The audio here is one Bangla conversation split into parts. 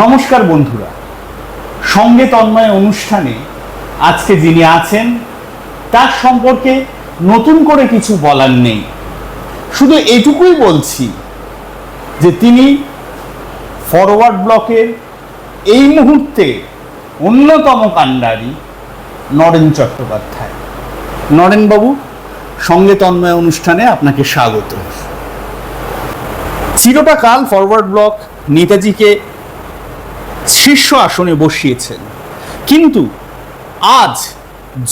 নমস্কার বন্ধুরা। সঙ্গে তন্ময় অনুষ্ঠানে আজকে যিনি আছেন, তার সম্পর্কে নতুন করে কিছু বলার নেই। শুধু এটুকুই বলছি যে তিনি ফরওয়ার্ড ব্লকের এই মুহূর্তে অন্যতম কাণ্ডারি নরেন চট্টোপাধ্যায়। নরেনবাবু, সঙ্গে তন্ময় অনুষ্ঠানে আপনাকে স্বাগত। চিরটা কাল ফরওয়ার্ড ব্লক নেতাজিকে শীর্ষ আসনে বসিয়েছেন। কিন্তু আজ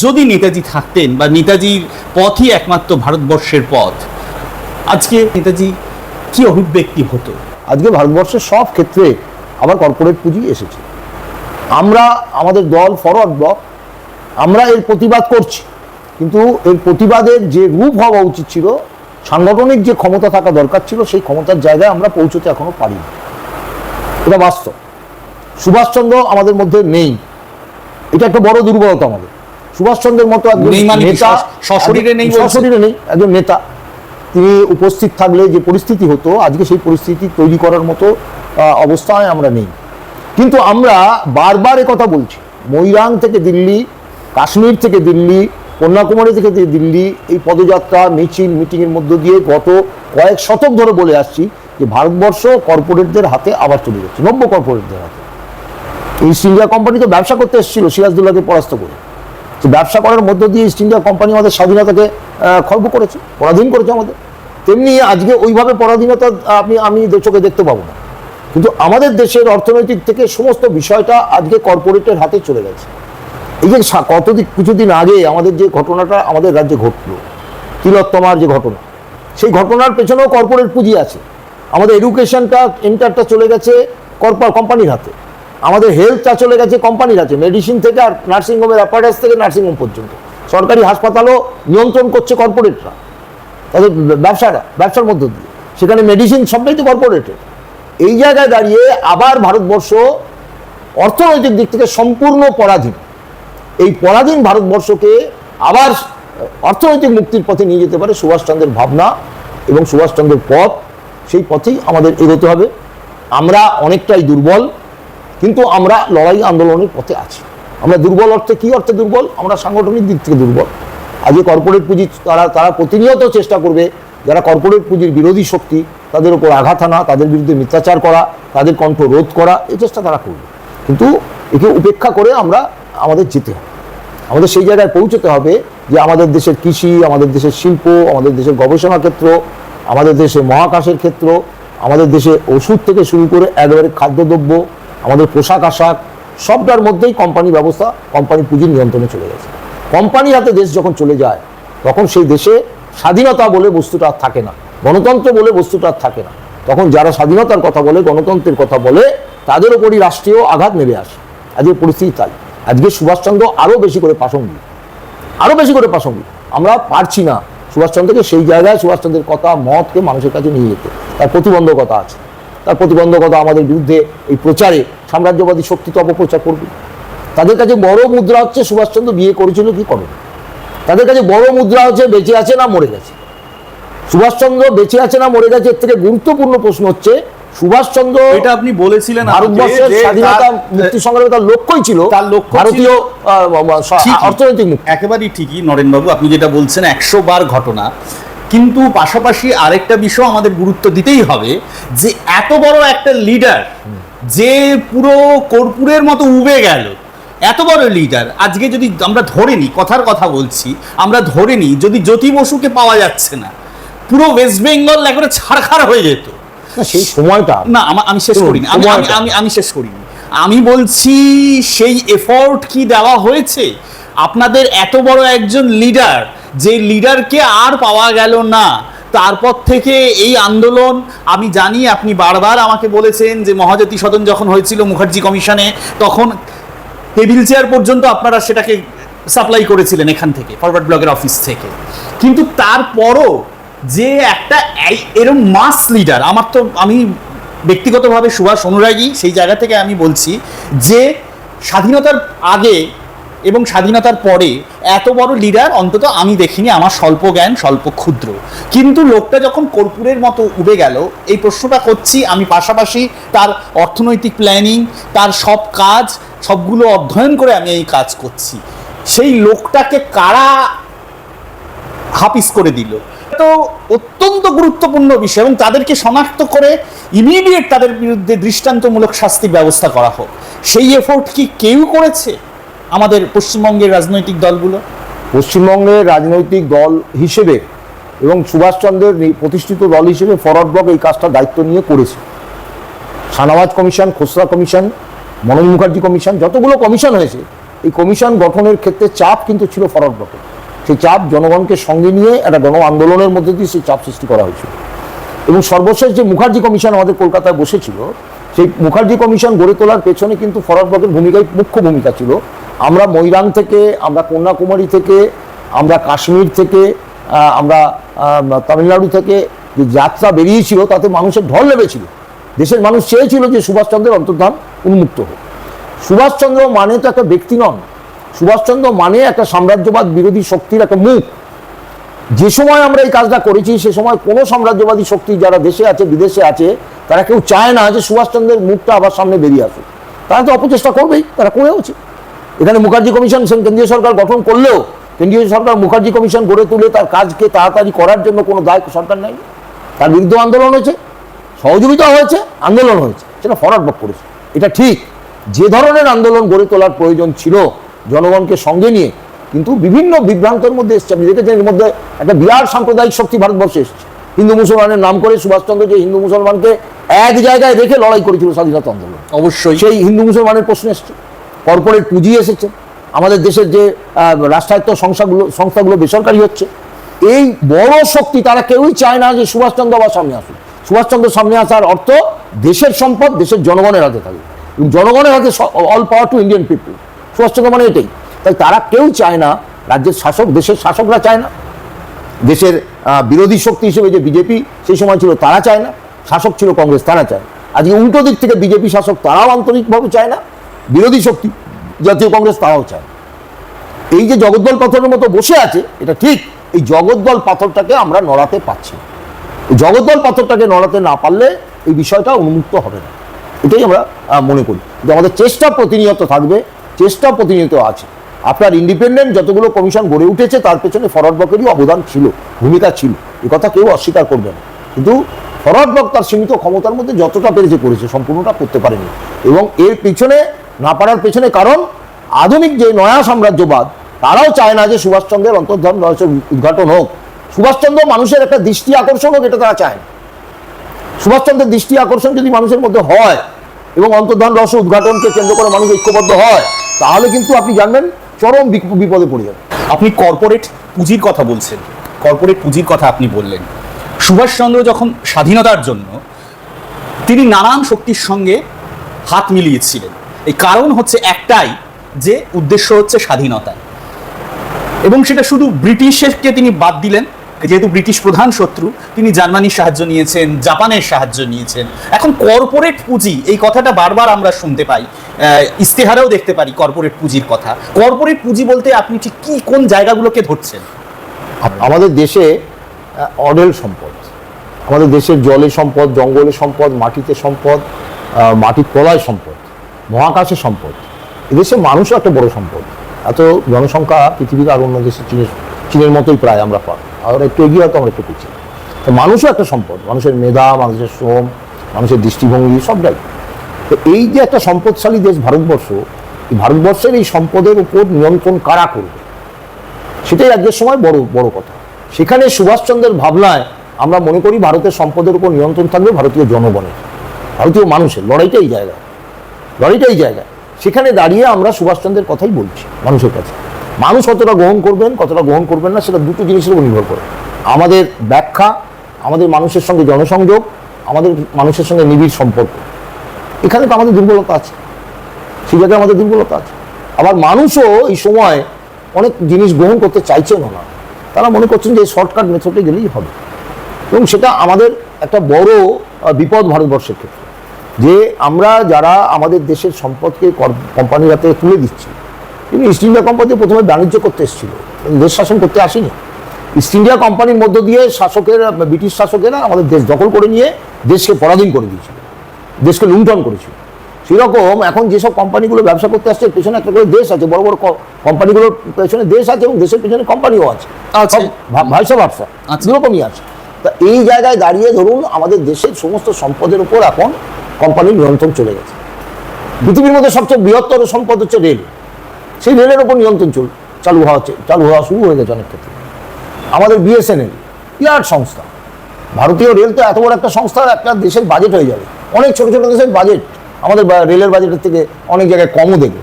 যদি নেতাজি থাকতেন বা নেতাজির পথই একমাত্র ভারতবর্ষের পথ, আজকে নেতাজি কি অভিব্যক্তি হতো? আজকে ভারতবর্ষের সব ক্ষেত্রে আবার কর্পোরেট পুঁজি এসেছে। আমরা আমাদের দল ফরওয়ার্ড ব্লক আমরা এর প্রতিবাদ করছি। কিন্তু এর প্রতিবাদের যে রূপ হওয়া উচিত ছিল, সাংগঠনিক যে ক্ষমতা থাকা দরকার ছিল, সেই ক্ষমতার জায়গায় আমরা পৌঁছতে এখনও পারিনি। এটা বাস্তব। সুভাষচন্দ্র আমাদের মধ্যে নেই। এটা একটা বড় দুর্বলতা আমাদের। সুভাষচন্দ্রের মতো একজন মানে নেতা সশরীরে নেই? সশরীরে নেই একজন নেতা। তিনি উপস্থিত থাকলে যে পরিস্থিতি হতো আজকে সেই পরিস্থিতি তৈরি করার মতো অবস্থায় আমরা নেই। কিন্তু আমরা বারবার কথা বলছি। মৈরাং থেকে দিল্লি কাশ্মীর থেকে দিল্লি কন্যাকুমারী থেকে দিল্লি এই পদযাত্রা মিছিল মিটিংয়ের মধ্য দিয়ে গত কয়েক শতক ধরে বলে আসছি যে ভারতবর্ষ কর্পোরেটদের হাতে আবার চলে যাচ্ছে নব্য কর্পোরেটদের হাতে। ইস্ট ইন্ডিয়া কোম্পানি তো ব্যবসা করতে এসেছিল সিরাজদুল্লাহকে পরাস্ত করে। তো ব্যবসা করার মধ্য দিয়ে ইস্ট ইন্ডিয়া কোম্পানি আমাদের স্বাধীনতাকে খর্ব করেছে, পরাধীন করেছে আমাদের। তেমনি আজকে ওইভাবে পরাধীনতা আপনি আমি চোখে দেখতে পাবো না। কিন্তু আমাদের দেশের অর্থনৈতিক থেকে সমস্ত বিষয়টা আজকে কর্পোরেটের হাতে চলে গেছে। এই যে কতদিন, কিছুদিন আগে আমাদের যে ঘটনাটা আমাদের রাজ্যে ঘটলো, তিলোত্তমার যে ঘটনা, সেই ঘটনার পেছনেও কর্পোরেট পুঁজি আছে। আমাদের এডুকেশনটা এন্টারটা চলে গেছে কর্পোর কোম্পানির হাতে। আমাদের হেলথটা চলে গেছে কোম্পানির হাতে মেডিসিন থেকে আর নার্সিংহোমের অ্যাপারেটস থেকে নার্সিংহোম পর্যন্ত। সরকারি হাসপাতালও নিয়ন্ত্রণ করছে কর্পোরেটরা তাদের ব্যবসাটা ব্যবসার মধ্য দিয়ে। সেখানে মেডিসিন সবটাই তো কর্পোরেটের এই জায়গায় দাঁড়িয়ে আবার ভারতবর্ষ অর্থনৈতিক দিক থেকে সম্পূর্ণ পরাধীন। এই পরাধীন ভারতবর্ষকে আবার অর্থনৈতিক মুক্তির পথে নিয়ে যেতে পারে সুভাষচন্দ্রের ভাবনা এবং সুভাষচন্দ্রের পথ। সেই পথেই আমাদের এগোতে হবে। আমরা অনেকটাই দুর্বল। কিন্তু আমরা লড়াই আন্দোলনের পথে আছি। আমরা দুর্বল অর্থে কি অর্থে দুর্বল? আমরা সাংগঠনিক দিক থেকে দুর্বল। আজকে কর্পোরেট পুঁজি তারা তারা প্রতিনিয়ত চেষ্টা করবে, যারা কর্পোরেট পুঁজির বিরোধী শক্তি, তাদের উপর আঘাত আনা, তাদের বিরুদ্ধে মিথ্যাচার করা, তাদের কণ্ঠ রোধ করা, এই চেষ্টা তারা করবে। কিন্তু একে উপেক্ষা করে আমরা আমাদের যেতে হবে। আমাদের সেই জায়গায় পৌঁছতে হবে যে আমাদের দেশের কৃষি, আমাদের দেশের শিল্প, আমাদের দেশের গবেষণা ক্ষেত্র, আমাদের দেশে মহাকাশের ক্ষেত্র, আমাদের দেশে ওষুধ থেকে শুরু করে একেবারে খাদ্যদ্রব্য আমাদের পোশাক আশাক সবটার মধ্যেই কোম্পানি ব্যবস্থা কোম্পানি পুঁজির নিয়ন্ত্রণে চলে গেছে। কোম্পানি হাতে দেশ যখন চলে যায়, তখন সেই দেশে স্বাধীনতা বলে বস্তুটা আর থাকে না। গণতন্ত্র বলে বস্তুটা আর থাকে না। তখন যারা স্বাধীনতার কথা বলে, গণতন্ত্রের কথা বলে, তাদের ওপরই রাষ্ট্রীয় আঘাত নেমে আসে। আজকে পরিস্থিতি তাই। আজকে সুভাষচন্দ্র আরও বেশি করে প্রাসঙ্গিক। আরও বেশি করে প্রাসঙ্গিক। আমরা পারছি না সুভাষচন্দ্রকে সেই জায়গায় সুভাষচন্দ্রের কথা, মতকে মানুষের কাছে নিয়ে যেতে। তার প্রতিবন্ধকতা আছে। তার প্রতিবন্ধকতা আমাদের বিরুদ্ধে এই প্রচারে সাম্রাজ্যবাদী শক্তি তো অপপ্রচার করবে তাদের কাছে বড় মুদ্রা হচ্ছে সুভাষচন্দ্র বিয়ে করেছিল কি করে? তাদের কাছে বড় মুদ্রা হচ্ছে বেঁচে আছে না মরে গেছে? সুভাষচন্দ্র বেঁচে আছে না মরে গেছে এর থেকে গুরুত্বপূর্ণ প্রশ্ন হচ্ছে সুভাষচন্দ্র এটা আপনি বলেছিলেন ভারতবর্ষের স্বাধীনতা মুক্তি সংগ্রামে তার লক্ষ্যই ছিল তার লক্ষ্য ভারতীয় আহ, অর্থনৈতিক একেবারেই ঠিকই নরেনবাবু আপনি যেটা বলছেন একশো বার ঘটনা। কিন্তু পাশাপাশি আরেকটা বিষয় আমাদের গুরুত্ব দিতেই হবে যে এত বড় একটা লিডার যে পুরো কর্পূরের মতো উবে গেল। এত বড় লিডার আজকে যদি আমরা ধরে নিই কথার কথা বলছি আমরা ধরে নিই যদি জ্যোতি বসুকে পাওয়া যাচ্ছে না পুরো ওয়েস্ট বেঙ্গল একবারে ছাড়খাড় হয়ে যেত। সেই সময়টা। না আমা- আমি শেষ করিনি। আমি আমি- আমি আমি শেষ করিনি। আমি বলছি সেই এফোর্ট কি দেওয়া হয়েছে? আপনাদের এত বড় একজন লিডার যে লিডারকে আর পাওয়া গেল না, তারপর থেকে এই আন্দোলন, আমি জানি আপনি বারবার আমাকে বলেছেন যে মহাজাতি সদন যখন হয়েছিল মুখার্জি কমিশনে, তখন টেবিল চেয়ার পর্যন্ত আপনারা সেটাকে সাপ্লাই করেছিলেন এখান থেকে, ফরওয়ার্ড ব্লকের অফিস থেকে। কিন্তু তারপরও যে একটা এরম মাস লিডার, আমার তো, আমি ব্যক্তিগতভাবে সুভাষ অনুরাগী, সেই জায়গা থেকে আমি বলছি যে স্বাধীনতার আগে এবং স্বাধীনতার পরে এত বড় লিডার অন্তত আমি দেখিনি, আমার স্বল্প জ্ঞান, স্বল্প ক্ষুদ্র। কিন্তু লোকটা যখন কর্পূরের মতো উঠে গেল, এই প্রশ্নটা করছি, আমি পাশাপাশি তার অর্থনৈতিক প্ল্যানিং তার সব কাজ, সবগুলো অধ্যয়ন করে আমি এই কাজ করছি। সেই লোকটাকে কারা হাপিস করে দিল? তো অত্যন্ত গুরুত্বপূর্ণ বিষয় এবং তাদেরকে শনাক্ত করে ইমিডিয়েট তাদের বিরুদ্ধে দৃষ্টান্তমূলক শাস্তির ব্যবস্থা করা হোক। সেই এফোর্ট কি কেউ করেছে? আমাদের পশ্চিমবঙ্গের রাজনৈতিক দলগুলো? পশ্চিমবঙ্গের রাজনৈতিক দল হিসেবে এবং সুভাষচন্দ্রের প্রতিষ্ঠিত দল হিসেবে ফরওয়ার্ড ব্লক এই কাজটা দায়িত্ব নিয়ে করেছে। Shahnawaz commission, Khosla commission Manoj Mukherjee commission, যতগুলো কমিশন হয়েছে, এই কমিশন গঠনের ক্ষেত্রে চাপ কিন্তু ছিল ফরওয়ার্ড ব্লকে। সেই চাপ জনগণকে সঙ্গে নিয়ে একটা গণ আন্দোলনের মধ্যে দিয়ে সেই চাপ সৃষ্টি করা হয়েছিল। এবং সর্বশেষ যে মুখার্জি কমিশন আমাদের কলকাতায় বসেছিল, সেই মুখার্জি কমিশন গড়ে তোলার পেছনে কিন্তু ফরওয়ার্ড ব্লকের ভূমিকায় মুখ্য ভূমিকা ছিল আমরা মৈরাং থেকে, আমরা কন্যাকুমারী থেকে, আমরা কাশ্মীর থেকে আমরা তামিলনাড়ু থেকে যে যাত্রা বেরিয়েছিল তাতে মানুষের ঢল নেমেছিল। দেশের মানুষ চেয়েছিল যে সুভাষচন্দ্রের অন্তর্ধান উন্মুক্ত হোক। সুভাষচন্দ্র মানে তো একটা ব্যক্তি নন। সুভাষচন্দ্র মানে একটা সাম্রাজ্যবাদ বিরোধী শক্তির একটা মুখ। যে সময় আমরা এই কাজটা করেছি, সে সময় কোনো সাম্রাজ্যবাদী শক্তি যারা দেশে আছে, বিদেশে আছে, তারা কেউ চায় না যে সুভাষচন্দ্রের মুখটা আবার সামনে বেরিয়ে আসুক। তারা তো অপচেষ্টা করবেই, তারা করেওছে। এখানে মুখার্জি কমিশন কেন্দ্রীয় সরকার গঠন করলেও কেন্দ্রীয় সরকার মুখার্জি কমিশন গড়ে তুলে তার কাজকে তাড়াতাড়ি করার জন্য কোনো দায় সরকার নেই তার বিরুদ্ধে আন্দোলন হয়েছে সহযোগিতা হয়েছে আন্দোলন হয়েছে সেটা ফরওয়ার্ড ব্লক করেছে। এটা ঠিক যে ধরনের আন্দোলন গড়ে তোলার প্রয়োজন ছিল জনগণকে সঙ্গে নিয়ে কিন্তু বিভিন্ন বিভ্রান্তের মধ্যে এসছে। আপনি দেখেছেন এর মধ্যে একটা বিরাট সাম্প্রদায়িক শক্তি ভারতবর্ষে এসছে। হিন্দু মুসলমানের নাম করে সুভাষচন্দ্র যে হিন্দু মুসলমানকে এক জায়গায় রেখে লড়াই করেছিল স্বাধীনতা আন্দোলন। অবশ্যই। সেই হিন্দু মুসলমানের প্রশ্ন এসছে। কর্পোরেট পুঁজি এসেছে। আমাদের দেশের যে রাষ্ট্রায়ত্ত সংস্থাগুলো সংস্থাগুলো বেসরকারি হচ্ছে। এই বড় শক্তি তারা কেউই চায় না যে সুভাষচন্দ্র আবার সামনে আসুক। সুভাষচন্দ্র সামনে আসার অর্থ দেশের সম্পদ দেশের জনগণের হাতে থাকবে এবং জনগণের হাতে all power to Indian people Subhaschandra মানে এটাই। তাই তারা কেউ চায় না, রাজ্যের শাসক, দেশের শাসকরা চায় না। দেশের বিরোধী শক্তি হিসেবে যে বিজেপি সেই সময় ছিল তারা চায় না। শাসক ছিল কংগ্রেস, তারা চায় আজকে উল্টো দিক থেকে বিজেপি শাসক তারাও আন্তরিকভাবে চায় না। বিরোধী শক্তি জাতীয় কংগ্রেস তারাও চায়। এই যে জগদ্দল পাথরের মতো বসে আছে, এটা ঠিক, এই জগদ্দল পাথরটাকে আমরা নড়াতে পারছি জগদ্দল পাথরটাকে নড়াতে না পারলে এই বিষয়টা উন্মুক্ত হবে না। এটাই আমরা মনে করি। যে আমাদের চেষ্টা প্রতিনিয়ত থাকবে, চেষ্টা প্রতিনিয়ত আছে। আপনার ইন্ডিপেন্ডেন্ট যতগুলো কমিশন গড়ে উঠেছে, তার পেছনে ফরওয়ার্ড ব্লকেরই অবদান ছিল, ভূমিকা ছিল। এ কথা কেউ অস্বীকার করবে না। কিন্তু ফরওয়ার্ড ব্লক তার সীমিত ক্ষমতার মধ্যে যতটা পেরেছে করেছে, সম্পূর্ণটা করতে পারেনি। এবং এর পিছনে না পারার পেছনে কারণ, আধুনিক যে নয়া সাম্রাজ্যবাদ, তারাও চায় না যে সুভাষচন্দ্রের অন্তর্ধান রহস্যের উদ্ঘাটন হোক। সুভাষচন্দ্র মানুষের একটা দৃষ্টি আকর্ষণ হোক, এটা তারা চায় সুভাষচন্দ্রের দৃষ্টি আকর্ষণ যদি মানুষের মধ্যে হয় এবং অন্তর্ধান রহস্য উদ্ঘাটনকে কেন্দ্র করে মানুষ ঐক্যবদ্ধ হয়, তাহলে কিন্তু আপনি জানবেন চরম বিপদে পড়ে যাবে আপনি কর্পোরেট পুঁজির কথা বলছেন। কর্পোরেট পুঁজির কথা আপনি বললেন। সুভাষচন্দ্র যখন স্বাধীনতার জন্য তিনি নানান শক্তির সঙ্গে হাত মিলিয়েছিলেন। এই কারণ হচ্ছে একটাই, যে উদ্দেশ্য হচ্ছে স্বাধীনতা। এবং সেটা শুধু ব্রিটিশকে তিনি বাদ দিলেন, যেহেতু ব্রিটিশ প্রধান শত্রু, তিনি জার্মানির সাহায্য নিয়েছেন, জাপানের সাহায্য নিয়েছেন। এখন কর্পোরেট পুঁজি, এই কথাটা বারবার আমরা শুনতে পাই ইস্তেহারেও দেখতে পারি কর্পোরেট পুঁজির কথা। কর্পোরেট পুঁজি বলতে আপনি ঠিক কি, কোন জায়গাগুলোকে ধরছেন? আমাদের দেশে অডেল সম্পদ। আমাদের দেশের জলে সম্পদ জঙ্গলে সম্পদ, মাটিতে সম্পদ মাটির তলায় সম্পদ। মহাকাশে সম্পদ। এদেশের মানুষও একটা বড় সম্পদ। এত জনসংখ্যা পৃথিবীর আর অন্য দেশে চীনের চীনের মতোই প্রায় আমরা পাই আর একটু এগিয়ে হয়তো আমরা একটু পিছিয়ে। তো মানুষও একটা সম্পদ। মানুষের মেধা, মানুষের শ্রম, মানুষের দৃষ্টিভঙ্গি সবটাই তো এই যে একটা সম্পদশালী দেশ ভারতবর্ষ, এই ভারতবর্ষের এই সম্পদের উপর নিয়ন্ত্রণ কারা করবে? সেটাই আজকের সময় বড় বড় কথা। সেখানে সুভাষচন্দ্রের ভাবনায় আমরা মনে করি ভারতের সম্পদের উপর নিয়ন্ত্রণ থাকবে ভারতীয় জনগণের। ভারতীয় মানুষের। লড়াইটাই জায়গা লড়াইটাই জায়গা। সেখানে দাঁড়িয়ে আমরা সুভাষচন্দ্রের কথাই বলছি মানুষের কাছে। মানুষ কতটা গ্রহণ করবেন, কতটা গ্রহণ করবেন না, সেটা দুটো জিনিসের উপর নির্ভর করে। আমাদের ব্যাখ্যা, আমাদের মানুষের সঙ্গে জনসংযোগ, আমাদের মানুষের সঙ্গে নিবিড় সম্পর্ক। এখানে তো আমাদের দুর্বলতা আছে। সেই জায়গায় আমাদের দুর্বলতা আছে। আবার মানুষও এই সময় অনেক জিনিস গ্রহণ করতে চাইছেনও না। তারা মনে করছেন যে শর্টকাট মেথডে গেলেই হবে। এবং সেটা আমাদের একটা বড় বিপদ ভারতবর্ষের ক্ষেত্রে। যে আমরা যারা আমাদের দেশের সম্পদকে কোম্পানির হাতে তুলে দিচ্ছি। কিন্তু ইস্ট ইন্ডিয়া কোম্পানি প্রথমে বাণিজ্য করতে এসেছিল দেশ শাসন করতে আসেনি। ইস্ট ইন্ডিয়া কোম্পানির মধ্য দিয়ে শাসকের ব্রিটিশ শাসকেরা আমাদের দেশ দখল করে নিয়ে দেশকে পরাধীন করে দিয়েছিল দেশকে লুণ্ঠন করেছিল। সেরকম এখন যেসব কোম্পানিগুলো ব্যবসা করতে আসছে পেছনে একটা করে দেশ আছে বড় বড় কোম্পানিগুলোর পেছনে দেশ আছে এবং দেশের পেছনে কোম্পানিও আছে। আছে। ভাইসা ভাবসা আচ্ছা। দুরকমই আছে। তা এই জায়গায় দাঁড়িয়ে ধরুন আমাদের দেশের সমস্ত সম্পদের উপর এখন কোম্পানির নিয়ন্ত্রণ চলে গেছে। পৃথিবীর মধ্যে সবচেয়ে বৃহত্তর সম্পদ হচ্ছে রেল। সেই রেলের ওপর নিয়ন্ত্রণ চল, চালু হওয়া চালু হওয়া শুরু হয়ে গেছে অনেক ক্ষেত্রে। আমাদের বিএসএনএল বিরাট সংস্থা। ভারতীয় রেল তো এত বড় একটা সংস্থা, একটা দেশের বাজেট হয়ে যাবে। অনেক ছোট ছোট দেশের বাজেট আমাদের রেলের বাজেটের থেকে অনেক জায়গায় কমও দেবে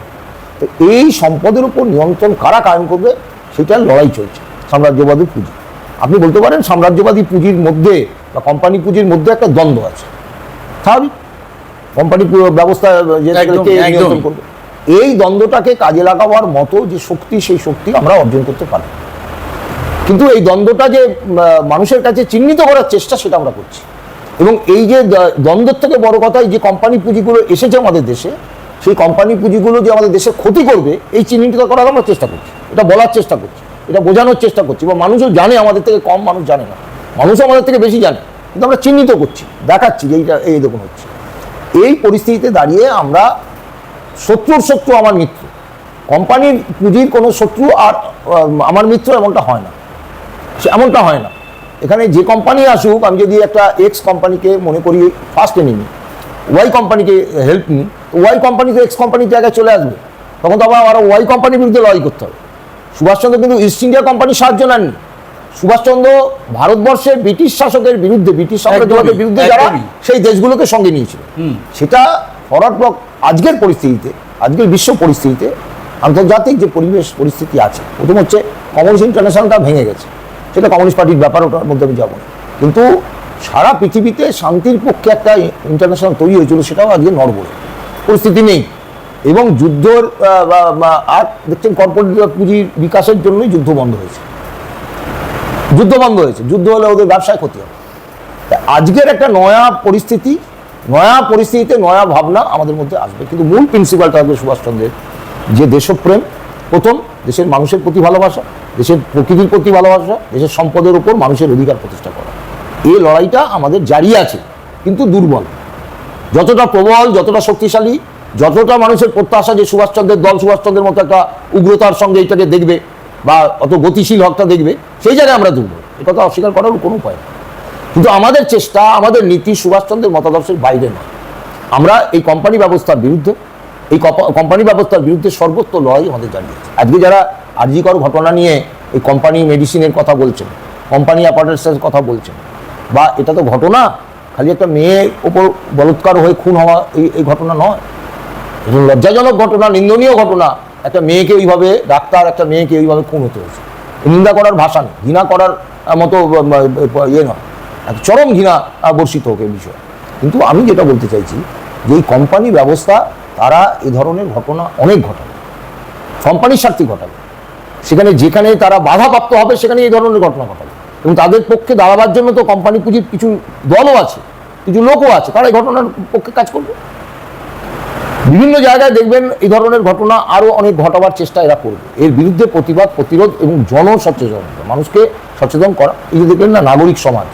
তো এই সম্পদের উপর নিয়ন্ত্রণ কারা কায়েম করবে, সেটার লড়াই চলছে। সাম্রাজ্যবাদী পুঁজি। আপনি বলতে পারেন সাম্রাজ্যবাদী পুঁজির মধ্যে বা কোম্পানি পুঁজির মধ্যে একটা দ্বন্দ্ব আছে। স্বাভাবিক? কোম্পানি ব্যবস্থা এই দ্বন্দ্বটাকে কাজে লাগাবার মতো যে শক্তি সেই শক্তি আমরা অর্জন করতে পারি। কিন্তু এই দ্বন্দ্বটা যে মানুষের কাছে চিহ্নিত করার চেষ্টা সেটা আমরা করছি। এবং এই যে দ্বন্দ্বের থেকে বড় কথা এই যে কোম্পানি পুঁজিগুলো এসেছে আমাদের দেশে সেই কোম্পানি পুঁজিগুলো যে আমাদের দেশে ক্ষতি করবে এই চিহ্নিত করার আমরা চেষ্টা করছি। এটা বলার চেষ্টা করছি এটা বোঝানোর চেষ্টা করছি। বা মানুষও জানে আমাদের থেকে কম মানুষ জানে না। মানুষও আমাদের থেকে বেশি জানে কিন্তু আমরা চিহ্নিত করছি দেখাচ্ছি যে এইটা এই দেখুন হচ্ছে। এই পরিস্থিতিতে দাঁড়িয়ে আমরা শত্রুর শত্রু আমার মিত্র। কোম্পানির পুঁজির কোনো শত্রু আর আমার মিত্র এমনটা হয় না। সে এমনটা হয় না। এখানে যে কোম্পানি আসুক, আমি যদি একটা এক্স কোম্পানিকে মনে করি ফার্স্ট এনিমি ওয়াই কোম্পানিকে হেল্প নিই ওয়াই কোম্পানি তো এক্স কোম্পানির জায়গায় চলে আসবে। তখন তো আবার আরও ওয়াই কোম্পানির বিরুদ্ধে লড়াই করতে হবে। সুভাষচন্দ্র কিন্তু ইস্ট ইন্ডিয়া কোম্পানির সাহায্য নেননি। সুভাষচন্দ্র ভারতবর্ষের ব্রিটিশ শাসকের বিরুদ্ধে ব্রিটিশ সাম্রাজ্যবাদের বিরুদ্ধে যারা সেই দেশগুলোকে সঙ্গে নিয়েছিল। সেটা ফরওয়ার্ড ব্লক আজকের পরিস্থিতিতে আজকের বিশ্ব পরিস্থিতিতে আন্তর্জাতিক যে পরিবেশ পরিস্থিতি আছে প্রথম হচ্ছে কমিউনিস্ট ইন্টারন্যাশনালটা ভেঙে গেছে। সেটা কমিউনিস্ট পার্টির ব্যাপার ওটার মধ্যে আমি যাব না। কিন্তু সারা পৃথিবীতে শান্তির পক্ষে একটা ইন্টারন্যাশনাল তৈরি হয়েছিল সেটাও আজকে নড়বড়ে। পরিস্থিতি নেই। এবং যুদ্ধর আর দেখছেন কর্পোরেট পুঁজির বিকাশের জন্যই যুদ্ধ বন্ধ হয়েছে। যুদ্ধ বন্ধ হয়েছে। যুদ্ধ হলে ওদের ব্যবসায় ক্ষতি হবে। আজকের একটা নয়া পরিস্থিতি, নয়া পরিস্থিতিতে নয়া ভাবনা আমাদের মধ্যে আসবে। কিন্তু মূল প্রিন্সিপালটা হবে সুভাষচন্দ্রের যে দেশপ্রেম, প্রথম দেশের মানুষের প্রতি ভালোবাসা, দেশের প্রকৃতির প্রতি ভালোবাসা, দেশের সম্পদের উপর মানুষের অধিকার প্রতিষ্ঠা করা। এই লড়াইটা আমাদের জারি আছে, কিন্তু দুর্বল। যতটা প্রবল, যতটা শক্তিশালী, যতটা মানুষের প্রত্যাশা যে সুভাষচন্দ্রের দল, সুভাষচন্দ্রের মতো একটা উগ্রতার সঙ্গে এটাকে দেখবে বা অত গতিশীল হকটা দেখবে, সেই জায়গায় আমরা দুর্বল। এ কথা অস্বীকার করার কোনো উপায় নেই। কিন্তু আমাদের চেষ্টা, আমাদের নীতি সুভাষচন্দ্রের মতাদর্শের বাইরে নয়। আমরা এই কোম্পানি ব্যবস্থার বিরুদ্ধে, এই কোম্পানি ব্যবস্থার বিরুদ্ধে সর্বত্র লড়াই আমাদের জানিয়েছে। আজকে যারা আর্জিকর ঘটনা নিয়ে এই কোম্পানি মেডিসিনের কথা বলছেন, কোম্পানি অ্যাপারেটসের কথা বলছেন, বা এটা তো ঘটনা, খালি একটা মেয়ের ওপর বলৎকার হয়ে খুন হওয়া এই ঘটনা নয়। লজ্জাজনক ঘটনা, নিন্দনীয় ঘটনা। একটা মেয়েকে ওইভাবে, ডাক্তার একটা মেয়েকে ওইভাবে খুন হতে হয়েছে। নিন্দা করার ভাষা নেই, ঘৃণা করার মতো ইয়ে নয়। চরম ঘৃণা বর্ষিত হোক এই বিষয়ে। কিন্তু আমি যেটা বলতে চাইছি, যে এই কোম্পানি ব্যবস্থা, তারা এ ধরনের ঘটনা অনেক ঘটাবে। কোম্পানির স্বার্থে ঘটাবে। সেখানে যেখানে তারা বাধাপ্রাপ্ত হবে, সেখানে এই ধরনের ঘটনা ঘটাবে। এবং তাদের পক্ষে দাঁড়াবার জন্য তো কোম্পানি পুঁজির কিছু দলও আছে, কিছু লোকও আছে, তারা এই ঘটনার পক্ষে কাজ করবে। বিভিন্ন জায়গায় দেখবেন এই ধরনের ঘটনা আরও অনেক ঘটাবার চেষ্টা এরা করবে। এর বিরুদ্ধে প্রতিবাদ, প্রতিরোধ এবং জনসচেতনতা, মানুষকে সচেতন করা। এই যে দেখলেন না, নাগরিক সমাজ।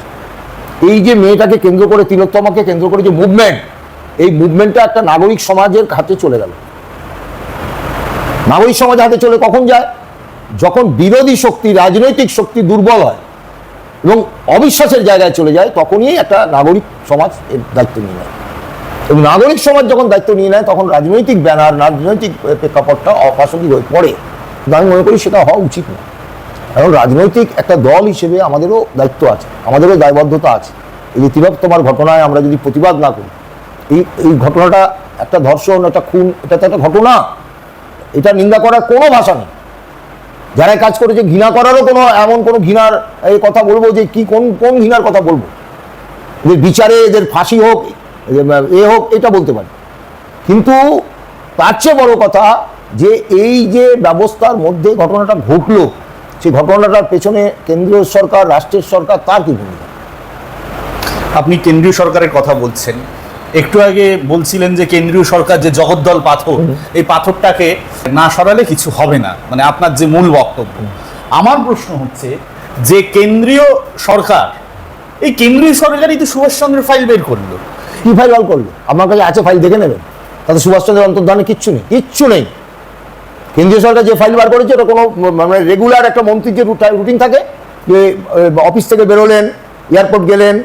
এই যে মেয়েটাকে কেন্দ্র করে, তিলোত্তমাকে কেন্দ্র করে যে মুভমেন্ট এই মুভমেন্টটা একটা নাগরিক সমাজের হাতে চলে গেল। নাগরিক সমাজ হাতে চলে কখন যায়? যখন বিরোধী শক্তি, রাজনৈতিক শক্তি দুর্বল হয় এবং অবিশ্বাসের জায়গায় চলে যায়, তখনই একটা নাগরিক সমাজ এর দায়িত্ব নিয়ে নেয়। এবং নাগরিক সমাজ যখন দায়িত্ব নিয়ে নেয়, তখন রাজনৈতিক ব্যানার, রাজনৈতিক প্রেক্ষাপটটা অপ্রাসঙ্গিক হয়ে পড়ে। কিন্তু আমি মনে করি সেটা হওয়া উচিত না। কারণ রাজনৈতিক একটা দল হিসেবে আমাদেরও দায়িত্ব আছে, আমাদেরও দায়বদ্ধতা আছে। এই যে তিলোত্তমার ঘটনায় আমরা যদি প্রতিবাদ না করি, এই এই ঘটনাটা একটা ধর্ষণ, একটা খুন, এটা তো একটা ঘটনা। এটা নিন্দা করার কোনো ভাষা নেই। যারা কাজ করেছে, ঘৃণা করারও কোনো, এমন কোনো ঘৃণার, এই কথা বলব যে কি, কোন কোন ঘৃণার কথা বলব? এদের বিচারে এদের ফাঁসি হোক এ হোক এটা বলতে পারি। কিন্তু তার চেয়ে বড় কথা যে এই যে ব্যবস্থার মধ্যে ঘটনাটা ঘটলো সেই ঘটনাটার পেছনে কেন্দ্রীয় সরকার রাষ্ট্রের সরকার তার কি ভূমিকা? আপনি কেন্দ্রীয় সরকারের কথা বলছেন। একটু আগে বলছিলেন যে কেন্দ্রীয় সরকার যে জগদ্দল পাথর এই পাথরটাকে না সরালে কিছু হবে না। মানে আপনার যে মূল বক্তব্য। আমার প্রশ্ন হচ্ছে যে কেন্দ্রীয় সরকার এই কেন্দ্রীয় সরকারই তো সুভাষচন্দ্রের ফাইল বের করল। কি ফাইল বার করল? আমার কাছে আছে ফাইল দেখে নেবেন। তাতে সুভাষচন্দ্রের অন্তর্ধানে কিচ্ছু নেই কিচ্ছু নেই। কেন্দ্রীয় সরকার যে ফাইল বার করেছে ওটা কোনো মানে রেগুলার একটা মন্ত্রীর যে রুটিন থাকে, যে অফিস থেকে বেরোলেন এয়ারপোর্ট গেলেন,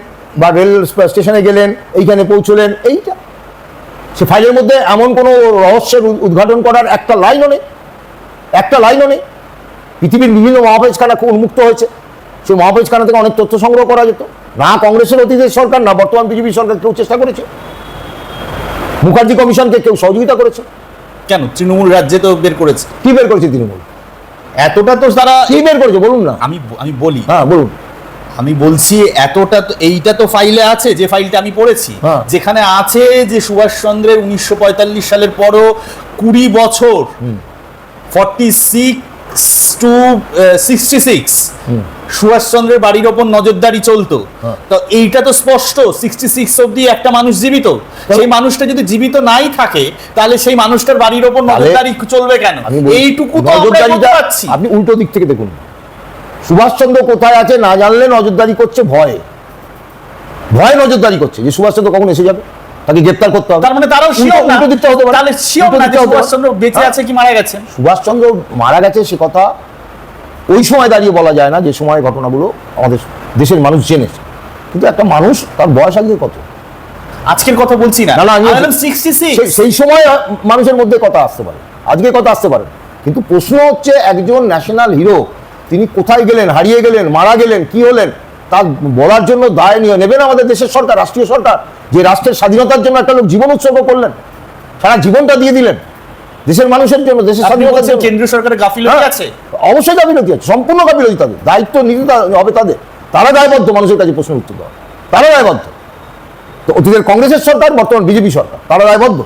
বা রেল স্টেশনে গেলেন, এইখানে পৌঁছলেন, এইটা। সে ফাইলের মধ্যে এমন কোনো রহস্যের উদ্ঘাটন করার একটা লাইনও নেই। একটা লাইনও নেই। পৃথিবীর বিভিন্ন মহাপেজখানা উন্মুক্ত হয়েছে। সেই মহাপেজখানা থেকে অনেক তথ্য সংগ্রহ করা যেত। না কংগ্রেসের অতীতের সরকার না বর্তমান বিজেপি সরকার কেউ চেষ্টা করেছে। মুখার্জি কমিশনকে কেউ সহযোগিতা করেছে। কেন? তৃণমূল রাজ্যে তো বের করেছে। কি বের করেছে তৃণমূল? এতটা তো তারা কি বের করেছে বলুন না। আমি আমি বলি। হ্যাঁ বলুন। আমি বলছি এতটা তো এইটা তো ফাইলে আছে যে ফাইলটা আমি পড়েছি। হ্যাঁ। যেখানে আছে যে সুভাষচন্দ্রের উনিশশো পঁয়তাল্লিশ সালের পরও কুড়ি বছর forty six to sixty six সুভাষচন্দ্রের বাড়ির ওপর নজরদারি চলতো। হ্যাঁ। তো এইটা তো স্পষ্ট সিক্সটি সিক্স অব্দি একটা মানুষ জীবিত। সেই মানুষটা যদি জীবিত নাই থাকে তাহলে সেই মানুষটার বাড়ির ওপর নজরদারি চলবে কেন? এইটুকু তো আমরা নজরদারিটা আপনি উল্টো দিক থেকে দেখুন। সুভাষচন্দ্র কোথায় আছে না জানলে নজরদারি করছে ভয়ে। ভয়ে নজরদারি করছে যে সুভাষচন্দ্র কখন এসে যাবে? তাকে গ্রেপ্তার করতে হবে। তার মানে তারাও শিওর না। হতে পারে। তাহলে শিওর না যে সুভাষচন্দ্র বেঁচে হ্যাঁ। আছে কি মারা গেছেন সুভাষচন্দ্র মারা গেছে সে কথা ওই সময় দাঁড়িয়ে বলা যায় না যে সময় ঘটনাগুলো আমাদের দেশের মানুষ জেনেছে। কিন্তু একটা মানুষ তার বয়স আজকে কত? আজকের কথা বলছি না। সেই সময় মানুষের মধ্যে কথা আসতে পারে। আজকে কথা আসতে পারে। কিন্তু প্রশ্ন হচ্ছে একজন ন্যাশনাল হিরো তিনি কোথায় গেলেন হারিয়ে গেলেন মারা গেলেন কি হলেন? তা বলার জন্য দায় নিয়ে নেবেন আমাদের দেশের সরকার রাষ্ট্রীয় সরকার। যে রাষ্ট্রের স্বাধীনতার জন্য একটা লোক জীবন উৎসর্গ করলেন সারা জীবনটা দিয়ে দিলেন। দেশের মানুষের জন্য দেশের জন্য। কেন্দ্রীয় সরকারের গাফিলতি হ্যাঁ, আছে? অবশ্যই গাফিলতি আছে সম্পূর্ণ গাফিলতি তাদের। দায়িত্ব নিতে হবে তাদের। তারা দায়বদ্ধ মানুষের কাছে প্রশ্ন উত্তর দেওয়া। তারা দায়বদ্ধ। তো অতীতের কংগ্রেসের সরকার বর্তমান বিজেপি সরকার তারা দায়বদ্ধ।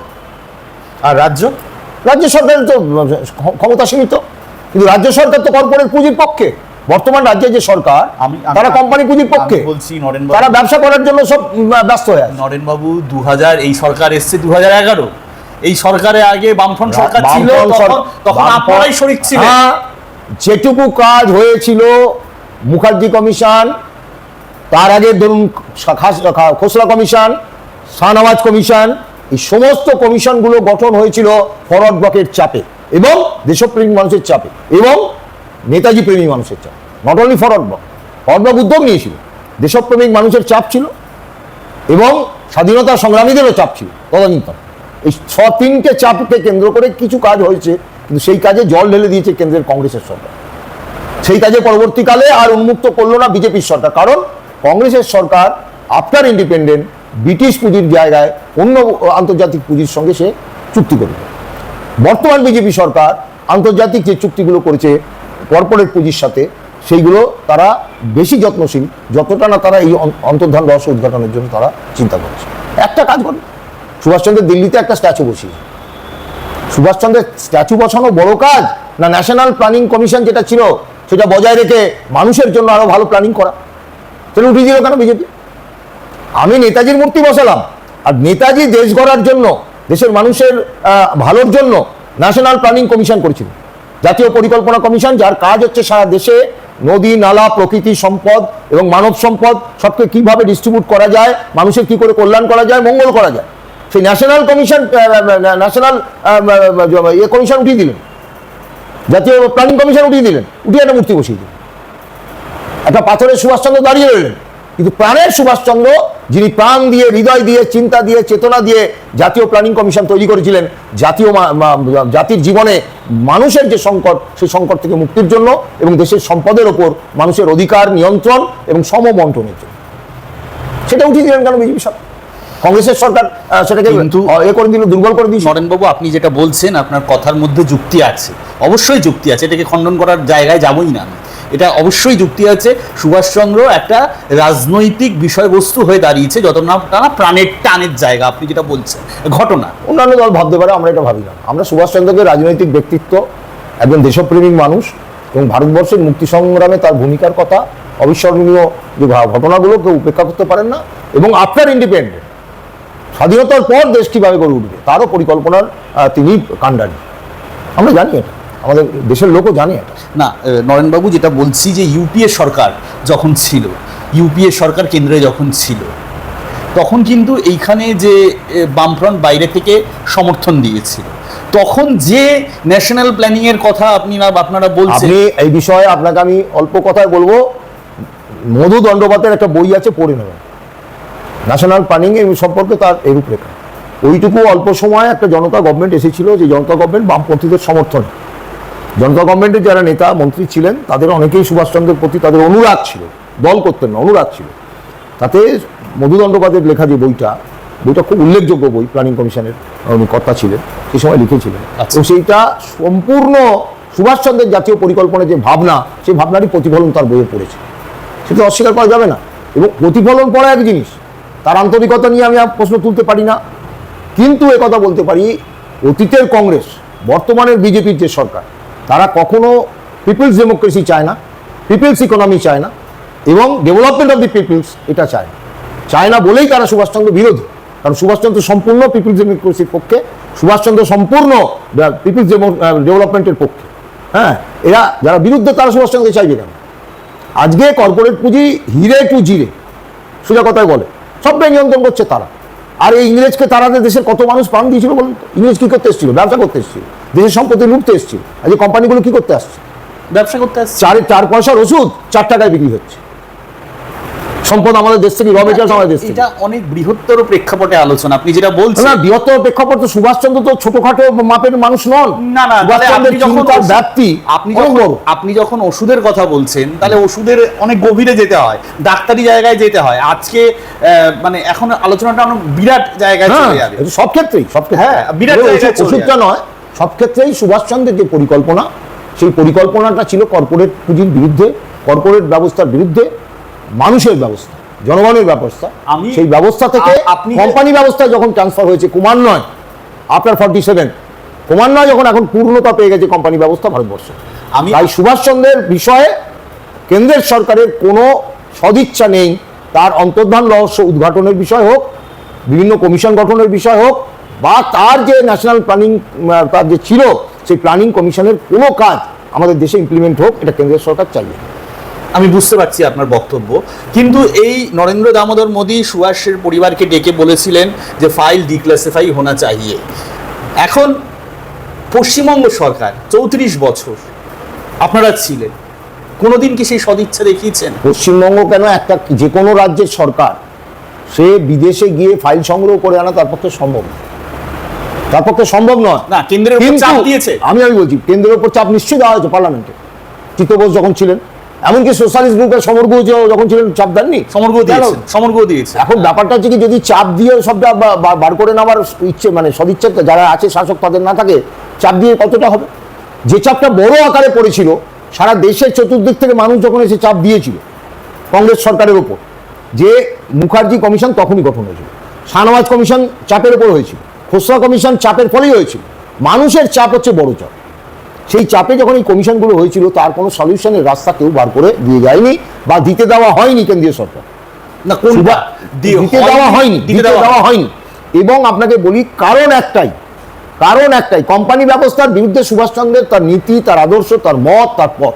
আর রাজ্য? রাজ্য সরকারের তো ক্ষ- ক্ষমতা সীমিত কিন্তু রাজ্য সরকার তো কর্পোরেট পুঁজির পক্ষে। বর্তমান রাজ্যে যে সরকার তারা কোম্পানি পুঁজির পক্ষে বলছি নরেন তারা ব্যবসা করার জন্য সব ব্যস্ত হয়ে আছে। নরেন বাবু দু হাজার এই সরকার এসছে দু হাজার এগারো। এই সরকারে আগে বামফ্রন্ট সরকার ছিল তখন আপনারাই শরিক ছিলেন। হ্যাঁ, যেটুকু কাজ হয়েছিল মুখার্জি কমিশন তার আগে ধরুন খোসলা কমিশন শাহনওয়াজ কমিশন এই সমস্ত কমিশনগুলো গঠন হয়েছিল ফরওয়ার্ড ব্লকের চাপে এবং দেশপ্রেমী মানুষের চাপে এবং নেতাজি প্রেমী মানুষের চাপ। Not only forward bloc forward উদ্যোগ নিয়েছিল। দেশপ্রেমিক মানুষের চাপ ছিল এবং স্বাধীনতা সংগ্রামীদেরও চাপ ছিল তদানীন্তন এই ছ তিনটে চাপকে কেন্দ্র করে কিছু কাজ হয়েছে, কিন্তু সেই কাজে জল ঢেলে দিয়েছে কেন্দ্রের কংগ্রেসের সরকার। সেই কাজে পরবর্তীকালে আর উন্মুক্ত করল না বিজেপির সরকার, কারণ কংগ্রেসের সরকার আফটার ইন্ডিপেন্ডেন্ট ব্রিটিশ পুঁজির জায়গায় অন্য আন্তর্জাতিক পুঁজির সঙ্গে সে চুক্তি করবে বর্তমান বিজেপি সরকার আন্তর্জাতিক যে চুক্তিগুলো করেছে কর্পোরেট পুঁজির সাথে সেইগুলো তারা বেশি যত্নশীল, যতটা না তারা এই অন- অন্তর্ধান রহস্য উদ্ঘাটনের জন্য তারা চিন্তা করছে। একটা কাজ করে সুভাষচন্দ্রের দিল্লিতে একটা স্ট্যাচু বসিয়ে সুভাষচন্দ্রের স্ট্যাচু বসানো বড় কাজ না ন্যাশনাল প্ল্যানিং কমিশন যেটা ছিল, সেটা বজায় রেখে মানুষের জন্য আরও ভালো প্ল্যানিং করা? তাহলে উঠিয়ে দিল কেন বিজেপি? আমি নেতাজির মূর্তি বসালাম, আর নেতাজি দেশ গড়ার জন্য, দেশের মানুষের ভালোর জন্য ন্যাশনাল প্ল্যানিং কমিশন করেছিল। জাতীয় পরিকল্পনা কমিশন, যার কাজ হচ্ছে সারা দেশে নদী, নালা, প্রকৃতি সম্পদ এবং মানব সম্পদ সবকে কীভাবে ডিস্ট্রিবিউট করা যায়, মানুষের কি করে কল্যাণ করা যায়, মঙ্গল করা যায়। সেই ন্যাশনাল কমিশন ন্যাশনাল ইয়ে কমিশন উঠিয়ে দিলেন। জাতীয় প্ল্যানিং কমিশন উঠিয়ে দিলেন। উঠিয়ে একটা মূর্তি বসিয়ে দিলেন। একটা পাথরের সুভাষচন্দ্র দাঁড়িয়ে রইলেন। কিন্তু প্রাণের সুভাষচন্দ্র যিনি প্রাণ দিয়ে হৃদয় দিয়ে চিন্তা দিয়ে চেতনা দিয়ে জাতীয় প্ল্যানিং কমিশন তৈরি করেছিলেন জাতীয় জাতির জীবনে মানুষের যে সংকট সেই সংকট থেকে মুক্তির জন্য এবং দেশের সম্পদের ওপর মানুষের অধিকার নিয়ন্ত্রণ এবং সমবন্টনের জন্য। সেটা উঠিয়ে দিলেন কেন বিজেপি সরকার? কংগ্রেসের সরকার সেটাকে কিন্তু- এ করে দিল দুর্বল করে দিয়েছে। নরেনবাবু আপনি যেটা বলছেন আপনার কথার মধ্যে যুক্তি আছে। অবশ্যই যুক্তি আছে এটাকে খণ্ডন করার জায়গায় যাবই না আমি। এটা অবশ্যই যুক্তি আছে। সুভাষচন্দ্র একটা রাজনৈতিক বিষয়বস্তু হয়ে দাঁড়িয়েছে, যত না না প্রাণের টানের জায়গা, আপনি যেটা বলছেন। ঘটনা। অন্যান্য দল ভাবতে পারে, আমরা এটা ভাবি না। আমরা সুভাষচন্দ্রকে রাজনৈতিক ব্যক্তিত্ব, একজন দেশপ্রেমিক মানুষ এবং ভারতবর্ষের মুক্তি সংগ্রামে তার ভূমিকার কথা অবিস্মরণীয় যে ঘটনাগুলো কেউ উপেক্ষা করতে পারেন না এবং আফটার ইন্ডিপেন্ডেন্ট স্বাধীনতার পর দেশ কীভাবে গড়ে উঠবে, তারও পরিকল্পনার তিনি কাণ্ডারি। আমরা জানি এটা। আমাদের দেশের লোকও জানে এটা। না নরেনবাবু যেটা বলছি যে ইউপিএ সরকার যখন ছিল ইউপিএ সরকার কেন্দ্রে যখন ছিল তখন কিন্তু এইখানে যে বামফ্রন্ট বাইরে থেকে সমর্থন দিয়েছিল। তখন যে ন্যাশনাল প্ল্যানিং এর কথা আপনি না আপনারা বলছেন এই বিষয়ে আপনাকে আমি অল্প কথায় বলব। মধু দণ্ডপাতের একটা বই আছে পড়ে নেবেন। ন্যাশনাল প্ল্যানিং এর সম্পর্কে তার এই রূপরেখা ওইটুকু অল্প সময়ে একটা জনতা গভর্নমেন্ট এসেছিল যে জনতা গভর্নমেন্ট বামপন্থীদের সমর্থনে। জনতা গভর্নমেন্টের যারা নেতা মন্ত্রী ছিলেন তাদের অনেকেই সুভাষচন্দ্রের প্রতি তাদের অনুরাগ ছিল। দল করতেন না অনুরাগ ছিল। তাতে মধু দণ্ডপাতের লেখা যে বইটা বইটা খুব উল্লেখযোগ্য বই প্ল্যানিং কমিশনের উনি কর্তা ছিলেন সেই সময় লিখেছিলেন। আচ্ছা। এবং সেইটা সম্পূর্ণ সুভাষচন্দ্রের জাতীয় পরিকল্পনার যে ভাবনা সেই ভাবনারই প্রতিফলন তার বইয়ে পড়েছে। সেটা অস্বীকার করা যাবে না। এবং প্রতিফলন পড়া এক জিনিস তার আন্তরিকতা নিয়ে আমি প্রশ্ন তুলতে পারি না। কিন্তু কথা বলতে পারি অতীতের কংগ্রেস বর্তমানের বিজেপির যে সরকার তারা কখনো পিপলস ডেমোক্রেসি চায় না, পিপলস ইকোনমি চায় না এবং ডেভেলপমেন্ট অফ দি পিপলস এটা চায় না। চায় না বলেই তারা সুভাষচন্দ্র বিরোধী। কারণ সুভাষচন্দ্র সম্পূর্ণ পিপলস ডেমোক্রেসির পক্ষে, সুভাষচন্দ্র সম্পূর্ণ পিপলস ডেভেলপমেন্টের পক্ষে। হ্যাঁ এরা যারা বিরুদ্ধে, তারা সুভাষচন্দ্র চাইবে কেন? আজকে কর্পোরেট পুঁজি হিরে টু জিরে, সোজা কথায় বলে। সবটাই নিয়ন্ত্রণ করছে তারা। আর এই ইংরেজকে তারাদের দেশের কত মানুষ প্রাণ দিয়েছিল বলুন ইংরেজ কি করতে এসেছিল? ব্যবসা করতে এসেছিল। দেশের সম্পত্তি লুটতে এসেছিল। আজ এই কোম্পানিগুলো কি করতে আসছে? ব্যবসা করতে আসছে। চার চার পয়সার ওষুধ চার টাকায় বিক্রি হচ্ছে। সম্পদ আমাদের দেশ থেকে র মেটেরিয়ালস আমাদের দেশ এটা অনেক বৃহত্তর প্রেক্ষাপটে আলোচনা। আপনি যেটা বলছেন না বৃহত্তর প্রেক্ষাপট তো সুভাষচন্দ্র তো ছোটখাটো মাপের মানুষ নন। না না তাহলে আপনি যখন ওষুধ- ব্যাপ্তি আপনি যখন আপনি যখন ওষুধের কথা বলছেন তাহলে ওষুধের অনেক গভীরে যেতে হয়। ডাক্তারি জায়গায় যেতে হয়। আজকে আহ, মানে এখন আলোচনাটা অনেক বিরাট জায়গায় হ্যাঁ চলে যাবে। সব ক্ষেত্রেই সব ক্ষেত্রে। হ্যাঁ, বিরাট জায়গায় ওষুধটা নয় সব ক্ষেত্রেই সুভাষচন্দ্রের যে পরিকল্পনা সেই পরিকল্পনাটা ছিল কর্পোরেট পুঁজির বিরুদ্ধে কর্পোরেট ব্যবস্থার বিরুদ্ধে মানুষের ব্যবস্থা জনগণের ব্যবস্থা। আমি- সেই ব্যবস্থা থেকে আপনি কোম্পানি ব্যবস্থা যখন ট্রান্সফার হয়েছে ক্রমান্বয় আফটার ফর্টি সেভেন ক্রমান্বয় যখন এখন পূর্ণতা পেয়ে গেছে কোম্পানি ব্যবস্থা ভারতবর্ষে। আমি- তাই সুভাষচন্দ্রের বিষয়ে কেন্দ্রের সরকারের কোনো সদিচ্ছা নেই। তার অন্তর্ধান রহস্য উদ্ঘাটনের বিষয় হোক বিভিন্ন কমিশন গঠনের বিষয় হোক বা তার যে ন্যাশনাল প্ল্যানিং তার যে ছিল সেই প্ল্যানিং কমিশনের কোনো কাজ আমাদের দেশে ইমপ্লিমেন্ট হোক এটা কেন্দ্রের সরকার চাইবে আমি বুঝতে পারছি আপনার বক্তব্য কিন্তু এই নরেন্দ্র দামোদর মোদী সুভাষের পরিবারকে ডেকে বলেছিলেন যে ফাইল ডিক্লাসিফাই হোনা চাহিয়ে। এখন পশ্চিমবঙ্গ সরকার চৌত্রিশ বছর আপনারা ছিলেন কোনোদিন কি সেই সদিচ্ছা দেখিয়েছেন? পশ্চিমবঙ্গ কেন একটা যে কোনো রাজ্যের সরকার সে বিদেশে গিয়ে ফাইল সংগ্রহ করে আনা তার পক্ষে সম্ভব নয় তার পক্ষে সম্ভব নয়। না কেন্দ্রের উপর চাপ দিয়েছে। আমি আমি বলছি কেন্দ্রের উপর চাপ নিশ্চয়ই দেওয়া হয়েছে পার্লামেন্টে। চিত্ত বোস যখন ছিলেন এমনকি সোশ্যালিস্ট গ্রুপের সমর যখন ছিলেন চাপ দেননি। সমর্গ দিয়েছে সমর্গ দিয়েছে। এখন ব্যাপারটা হচ্ছে কি যদি চাপ দিয়ে সবটা বার করে নেওয়ার ইচ্ছে মানে সদিচ্ছা যারা আছে শাসক তাদের না থাকে চাপ দিয়ে কতটা হবে? যে চাপটা বড় আকারে পড়েছিল সারা দেশের চতুর্দিক থেকে মানুষ যখন এসে চাপ দিয়েছিল কংগ্রেস সরকারের ওপর যে মুখার্জি কমিশন তখনই গঠন হয়েছিল। শাহনওয়াজ কমিশন চাপের ওপর হয়েছিল। খোসরা কমিশন চাপের ফলেই হয়েছিল। মানুষের চাপ হচ্ছে বড় চাপ। সেই চাপে যখন এই কমিশনগুলো হয়েছিল তার কোনো সলিউশনের রাস্তা কেউ বার করে দিয়ে যায়নি বা দিতে দেওয়া হয়নি কেন্দ্রীয় সরকার। না কোনটা? দিয়ে দিতে দেওয়া হয়নি দিতে দেওয়া। হয়নি। এবং আপনাকে বলি কারণ একটাই কারণ একটাই কোম্পানি ব্যবস্থার বিরুদ্ধে সুভাষচন্দ্রের তার নীতি তার আদর্শ তার মত তার পথ।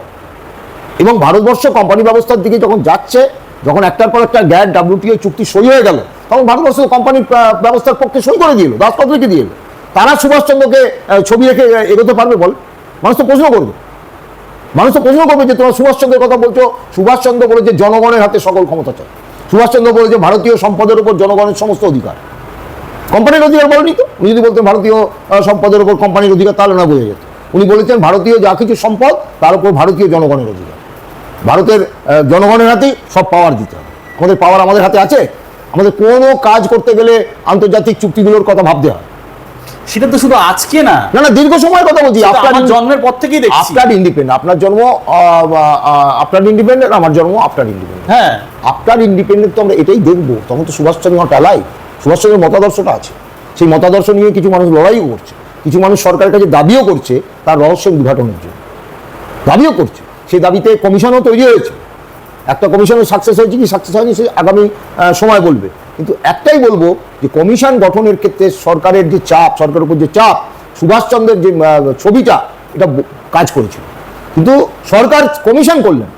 এবং ভারতবর্ষ কোম্পানি ব্যবস্থার দিকে যখন যাচ্ছে যখন একটার পর একটা গ্যাট ডাব্লিউটিও চুক্তি সই হয়ে গেল তখন ভারতবর্ষ কোম্পানি ব্যবস্থার পক্ষে সই করে দিল দাসপত্র রেখে দিয়ে। তারা সুভাষচন্দ্রকে ছবি রেখে এগোতে পারবে বল। মানুষ তো প্রশ্ন করবে। মানুষ তো প্রশ্ন করবে যে তোমরা সুভাষচন্দ্রের কথা বলছো, সুভাষচন্দ্র বলেছে জনগণের হাতে সকল ক্ষমতা চায় সুভাষচন্দ্র বলেছে ভারতীয় সম্পদের উপর জনগণের সমস্ত অধিকার। কোম্পানির অধিকার বলেনি তো? উনি যদি বলতেন ভারতীয় সম্পদের উপর কোম্পানির অধিকার, তাহলে না বোঝা যেত। উনি বলেছেন ভারতীয় যা কিছু সম্পদ, তার উপর ভারতীয় জনগণের অধিকার। ভারতের জনগণের হাতেই সব পাওয়ার দিতে হবে। আমাদের পাওয়ার আমাদের হাতে আছে? আমাদের কোনো কাজ করতে গেলে আন্তর্জাতিক চুক্তিগুলোর কথা ভাবতে হয়। সেটা তো শুধু আজকে না। না না দীর্ঘ সময়ের কথা বলছি। আপনার আমার জন্মের পর থেকেই দেখছি। আফটার ইন্ডিপেন্ডেন্ট আপনার জন্ম আফটার ইন্ডিপেন্ডেন্ট আমার জন্ম আফটার ইন্ডিপেন্ডেন্ট হ্যাঁ। আফটার ইন্ডিপেন্ডেন্ট তো আমরা এটাই দেখব। তখন তো সুভাষচন্দ্র অ্যালাই সুভাষচন্দ্রের মতাদর্শটা আছে। সেই মতাদর্শ নিয়ে কিছু মানুষ লড়াইও করছে। কিছু মানুষ সরকারের কাছে দাবিও করছে তার রহস্য উদ্ঘাটনের জন্য। দাবিও করছে। সেই দাবিতে কমিশনও তৈরি হয়েছে। একটা কমিশনের সাকসেস হয়েছে কি সাকসেস হয়নি সে আগামী সময় বলবে। কিন্তু একটাই বলব যে কমিশন গঠনের ক্ষেত্রে সরকারের যে চাপ, সরকারের উপর যে চাপ, সুভাষচন্দ্রের যে ছবিটা, এটা কাজ করেছিল। কিন্তু সরকার কমিশন করলেন।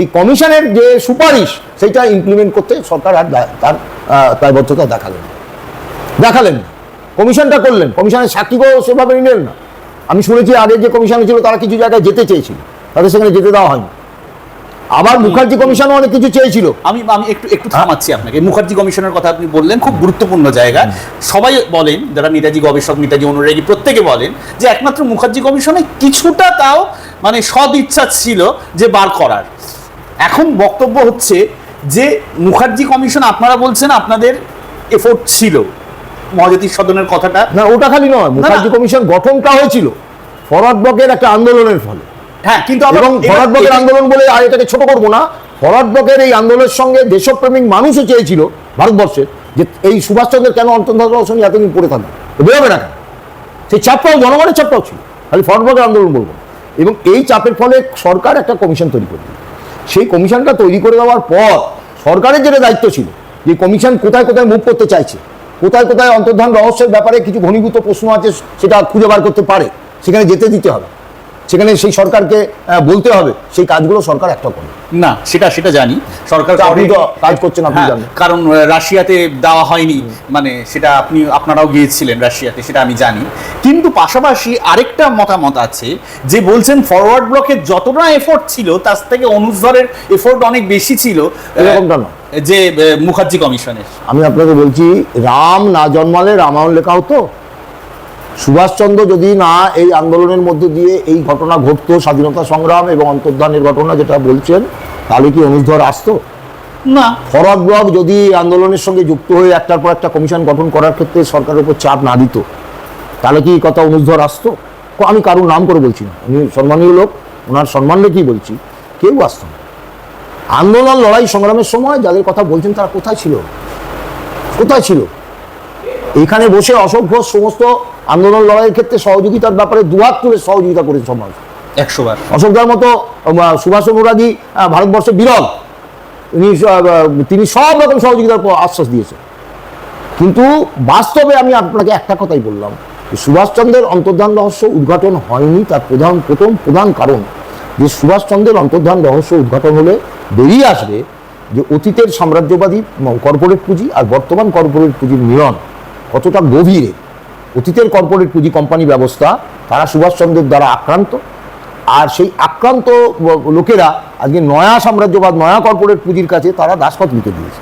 এই কমিশনের যে সুপারিশ, সেইটা ইমপ্লিমেন্ট করতে সরকার আর তার দায়বদ্ধতা দেখালেন দেখালেন কমিশনটা করলেন। কমিশনের সাক্ষীকেও সেভাবে নিলেন না। আমি শুনেছি আগে যে কমিশন ছিল, তারা কিছু জায়গায় যেতে চেয়েছিল। তাদের সেখানে যেতে দেওয়া হয়নি। আবার মুখার্জি কমিশনও অনেক কিছু চেয়েছিল। আমি আমি একটু একটু থামাচ্ছি আপনাকে। মুখার্জি কমিশনের কথা আপনি বললেন খুব গুরুত্বপূর্ণ জায়গা। সবাই বলেন যারা নেতাজি গবেষক নেতাজি অনুরাগী প্রত্যেকে বলেন যে একমাত্র মুখার্জি কমিশনে কিছুটা তাও মানে সদ ইচ্ছা ছিল যে বার করার। এখন বক্তব্য হচ্ছে যে মুখার্জি কমিশন আপনারা বলছেন আপনাদের এফোর্ট ছিল। মহাজাতি সদনের কথাটা না ওটা খালি নয়। মুখার্জি কমিশন গঠনটা হয়েছিল। ফরওয়ার্ড ব্লকের একটা আন্দোলনের ফলে। হ্যাঁ কিন্তু এবং ফরওয়ার্ড ব্লকের আন্দোলন বলে আর এটাকে ছোট করব না। ফরওয়ার্ড ব্লকের এই আন্দোলনের সঙ্গে দেশপ্রেমিক মানুষও চেয়েছিল ভারতবর্ষের যে এই সুভাষচন্দ্রের কেন অন্তর্ধারা অসনী এতদিন পড়ে থাকবে? বেরোবে না কেন? সেই চাপটাও জনগণের চাপটাও ছিল। খালি ফরওয়ার্ড ব্লকের আন্দোলন বলব। এবং এই চাপের ফলে সরকার একটা কমিশন তৈরি করবে সেই কমিশনটা তৈরি করে দেওয়ার পর সরকারের যেটা দায়িত্ব ছিল যে কমিশন কোথায় কোথায় মুভ করতে চাইছে কোথায় কোথায় অন্তর্ধান রহস্যের ব্যাপারে কিছু ঘনীভূত প্রশ্ন আছে সেটা খুঁজে বার করতে পারে সেখানে যেতে দিতে হবে। সেখানে সেই সরকারকে বলতে হবে সেই কাজগুলো সরকার একটা করে না সেটা সেটা জানি। সরকার আপনি তো কাজ করছেন, আপনি হ্যাঁ, জানেন। কারণ রাশিয়াতে দেওয়া হয়নি। মানে সেটা আপনি আপনারাও গিয়েছিলেন রাশিয়াতে সেটা আমি জানি। কিন্তু পাশাপাশি আরেকটা মতামত আছে যে বলছেন ফরওয়ার্ড ব্লকের যতটা এফোর্ট ছিল তার থেকে অনুজধরের এফোর্ট অনেক বেশি ছিল এরকমটা। যে মুখার্জি কমিশনের। আমি আপনাকে বলছি রাম না জন্মালে রামায়ণ লেখা হতো? সুভাষচন্দ্র যদি না এই আন্দোলনের মধ্যে দিয়ে এই ঘটনা ঘটতো স্বাধীনতা সংগ্রাম এবং অন্তর্ধানের ঘটনা যেটা বলছেন তাহলে কি অনুধর আসতো? না। ফরওয়ার্ড ব্লক যদি আন্দোলনের সঙ্গে যুক্ত হয়ে একটার পর একটা কমিশন গঠন করার ক্ষেত্রে সরকারের উপর চাপ না দিত তাহলে কি কথা অনুধর আসতো? আমি কারোর নাম করে বলছি না। উনি সম্মানীয় লোক ওনার সম্মান রেখেই বলছি কেউ আসতো না। আন্দোলন লড়াই সংগ্রামের সময় যাদের কথা বলছেন তারা কোথায় ছিল? কোথায় ছিল? এখানে বসে অশোক ঘোষ সমস্ত আন্দোলন লড়াইয়ের ক্ষেত্রে সহযোগিতার ব্যাপারে দুহাত তুলে সহযোগিতা করেছে সমাজ। একশো বার অশোকদার মতো সুভাষ অনুরাগী ভারতবর্ষে বিরল। উনি তিনি সব রকম সহযোগিতার আশ্বাস দিয়েছেন। কিন্তু বাস্তবে আমি আপনাকে একটা কথাই বললাম যে সুভাষচন্দ্রের অন্তর্ধান রহস্য উদ্ঘাটন হয়নি তার প্রধান প্রথম প্রধান কারণ যে সুভাষচন্দ্রের অন্তর্ধান রহস্য উদ্ঘাটন হলে বেরিয়ে আসবে যে অতীতের সাম্রাজ্যবাদী কর্পোরেট পুঁজি আর বর্তমান কর্পোরেট পুঁজির মিলন কতটা গভীরে। অতীতের কর্পোরেট পুঁজি কোম্পানি ব্যবস্থা, তারা সুভাষচন্দ্রের দ্বারা আক্রান্ত। আর সেই আক্রান্ত লোকেরা আজকে নয়া সাম্রাজ্যবাদ, নয়া কর্পোরেট পুঁজির কাছে তারা দাসপথ লিখে দিয়েছে।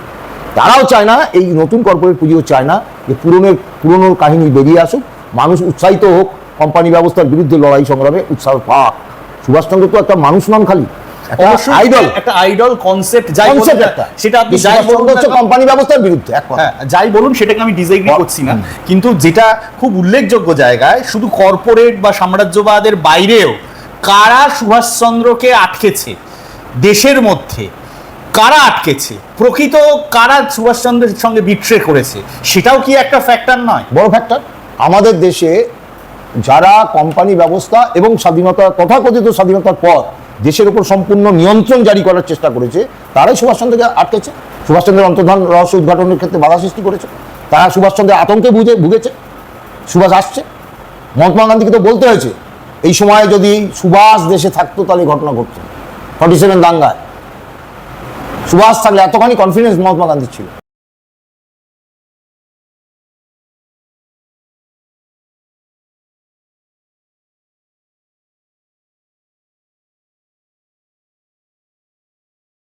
তারাও চায় না, এই নতুন কর্পোরেট পুঁজিও চায় না যে পুরনোর পুরনোর কাহিনী বেরিয়ে আসুক। মানুষ উৎসাহিত হোক কোম্পানি ব্যবস্থার বিরুদ্ধে লড়াই সংগ্রামে উৎসাহ পাক। সুভাষচন্দ্র তো একটা মানুষ নন খালি। আইডল একটা আইডল কনসেপ্ট যাই কনসেপ্ট একটা। সেটা আপনি যাই বলুন হচ্ছে কোম্পানি ব্যবস্থার বিরুদ্ধে এক কথা। হ্যাঁ যাই বলুন সেটাকে আমি ডিসএগ্রি হুম। করছি না। কিন্তু যেটা খুব উল্লেখযোগ্য জায়গায় শুধু কর্পোরেট বা সাম্রাজ্যবাদের বাইরেও কারা সুভাষচন্দ্রকে আটকেছে দেশের মধ্যে? কারা আটকেছে? প্রকৃত কারা সুভাষচন্দ্রের সঙ্গে বিট্রে করেছে? সেটাও কি একটা ফ্যাক্টর নয়? বড় ফ্যাক্টর আমাদের দেশে যারা কোম্পানি ব্যবস্থা এবং স্বাধীনতা তথাকথিত স্বাধীনতার পর দেশের উপর সম্পূর্ণ নিয়ন্ত্রণ জারি করার চেষ্টা করেছে, তারাই সুভাষচন্দ্রকে আটকেছে। সুভাষচন্দ্রের অন্তর্ধান রহস্য উদ্ঘাটনের ক্ষেত্রে বাধা সৃষ্টি করেছে। তারা সুভাষচন্দ্রের আতঙ্কে বুঝে ভুগেছে। সুভাষ আসছে। মহাত্মা গান্ধীকে তো বলতে হয়েছে, এই সময়ে যদি সুভাষ দেশে থাকতো তাহলে ঘটনা ঘটতো। Forty seven দাঙ্গায়। সুভাষ থাকলে এতখানি কনফিডেন্স মহাত্মা গান্ধীর ছিল।